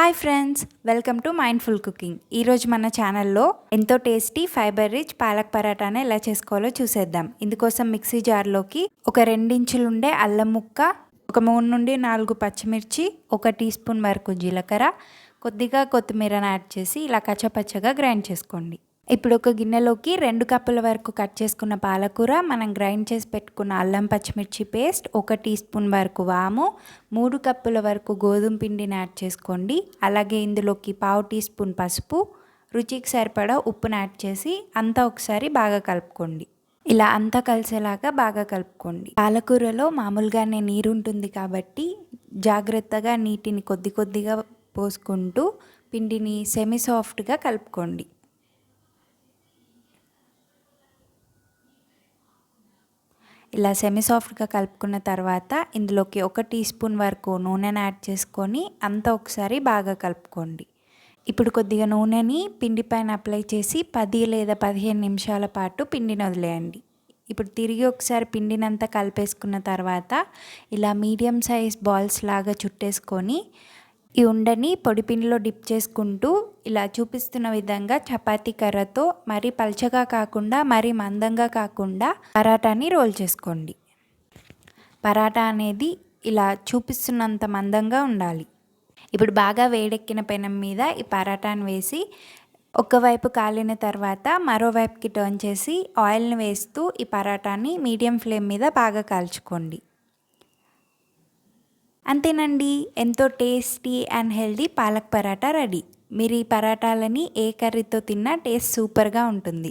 Hi friends welcome to mindful cooking. ఈరోజు మన ఛానల్లో ఎంతో టేస్టీ ఫైబర్ రిచ్ పాలక్ పరాటాను ఎలా చేసుకోవాలో చూసేద్దాం. ఇందుకోసం మిక్సీ జార్లోకి ఒక రెండించులుండే అల్లం ముక్క ఒక మూడు నుండి నాలుగు పచ్చిమిర్చి ఒక టీ స్పూన్ వరకు జీలకర్ర కొద్దిగా కొత్తిమీరను యాడ్ చేసి ఇలా కచ్చపచ్చగా గ్రైండ్ చేసుకోండి. ఇప్పుడు ఒక గిన్నెలోకి రెండు కప్పుల వరకు కట్ చేసుకున్న పాలకూర మనం గ్రైండ్ చేసి పెట్టుకున్న అల్లం పచ్చిమిర్చి పేస్ట్ ఒక టీ స్పూన్ వరకు వాము మూడు కప్పుల వరకు గోధుమ పిండిని యాడ్ చేసుకోండి. అలాగే ఇందులోకి పావు టీ స్పూన్ పసుపు రుచికి సరిపడా ఉప్పును యాడ్ చేసి అంతా ఒకసారి బాగా కలుపుకోండి. ఇలా అంతా కలిసేలాగా బాగా కలుపుకోండి. పాలకూరలో మామూలుగానే నీరు ఉంటుంది కాబట్టి జాగ్రత్తగా నీటిని కొద్ది కొద్దిగా పోసుకుంటూ పిండిని సెమీ సాఫ్ట్గా కలుపుకోండి. ఇలా సెమీ సాఫ్ట్గా కలుపుకున్న తర్వాత ఇందులోకి ఒక టీ స్పూన్ వరకు నూనెను యాడ్ చేసుకొని అంతా ఒకసారి బాగా కలుపుకోండి. ఇప్పుడు కొద్దిగా నూనెని పిండి పైన అప్లై చేసి పది లేదా పదిహేను నిమిషాల పాటు పిండిని వదిలేయండి. ఇప్పుడు తిరిగి ఒకసారి పిండినంతా కలిపేసుకున్న తర్వాత ఇలా మీడియం సైజ్ బాల్స్ లాగా చుట్టేసుకొని ఈ ఉండని పొడిపిండిలో డిప్ చేసుకుంటూ ఇలా చూపిస్తున్న విధంగా చపాతీ కర్రతో మరీ పల్చగా కాకుండా మరీ మందంగా కాకుండా పరాటాని రోల్ చేసుకోండి. పరాటా అనేది ఇలా చూపిస్తున్నంత మందంగా ఉండాలి. ఇప్పుడు బాగా వేడెక్కిన పెనం మీద ఈ పరాటాను వేసి ఒకవైపు కాలిన తర్వాత మరోవైపుకి టర్న్ చేసి ఆయిల్ని వేస్తూ ఈ పరాటాని మీడియం ఫ్లేమ్ మీద బాగా కాల్చుకోండి. అంతేనండి. ఎంతో tasty and healthy palak paratha ready. మీరు ఈ పరాటాలని ఏ కర్రీతో తిన్నా టేస్ట్ సూపర్గా ఉంటుంది.